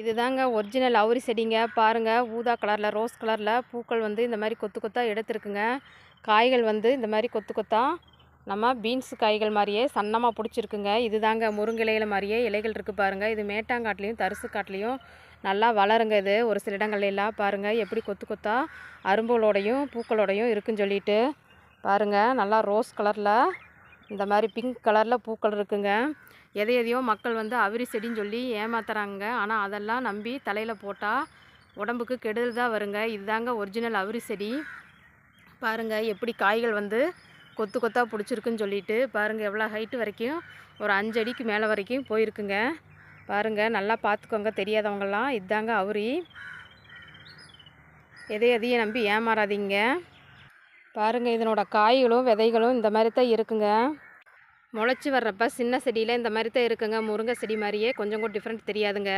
இதுதாங்க ஒரிஜினல் அவுரி செடிங்க. பாருங்கள் ஊதா கலரில் ரோஸ் கலரில் பூக்கள் வந்து இந்த மாதிரி கொத்து கொத்தாக எடுத்துருக்குங்க. காய்கள் வந்து இந்த மாதிரி கொத்து கொத்தா நம்ம பீன்ஸ் காய்கள் மாதிரியே சன்னமாக பிடிச்சிருக்குங்க. இதுதாங்க தாங்க இலையில மாதிரியே இலைகள் இருக்குது பாருங்கள் இது மேட்டாங்காட்லேயும் தரிசு காட்டிலையும் நல்லா வளருங்க இது. ஒரு சில இடங்கள்லாம் பாருங்கள் எப்படி கொத்து கொத்தா அரும்புகளோடையும் பூக்களோடையும் இருக்குன்னு சொல்லிட்டு. பாருங்கள் நல்லா ரோஸ் கலரில் இந்த மாதிரி பிங்க் கலரில் பூக்கள் இருக்குங்க. எதை எதையோ மக்கள் வந்து அவிரி செடின்னு சொல்லி ஏமாத்துறாங்க. ஆனால் அதெல்லாம் நம்பி தலையில் போட்டால் உடம்புக்கு கெடுதல் தான் வருங்க. இதுதாங்க ஒரிஜினல் அவிரி செடி. பாருங்கள் எப்படி காய்கள் வந்து கொத்து கொத்தாக பிடிச்சிருக்குன்னு சொல்லிட்டு பாருங்கள் எவ்வளோ ஹைட்டு வரைக்கும் ஒரு அஞ்சு அடிக்கு மேலே வரைக்கும் போயிருக்குங்க. பாருங்கள் நல்லா பார்த்துக்கோங்க தெரியாதவங்கெல்லாம். இதுதாங்க அவுரி. எதை எதையும் நம்பி ஏமாறாதீங்க. பாருங்கள் இதனோட காய்களும் விதைகளும் இந்த மாதிரி தான் இருக்குங்க. முளைச்சி வர்றப்ப சின்ன செடியில் இந்த மாதிரி தான் இருக்குங்க. முருங்கை செடி மாதிரியே கொஞ்சம் கூட டிஃப்ரெண்ட் தெரியாதுங்க.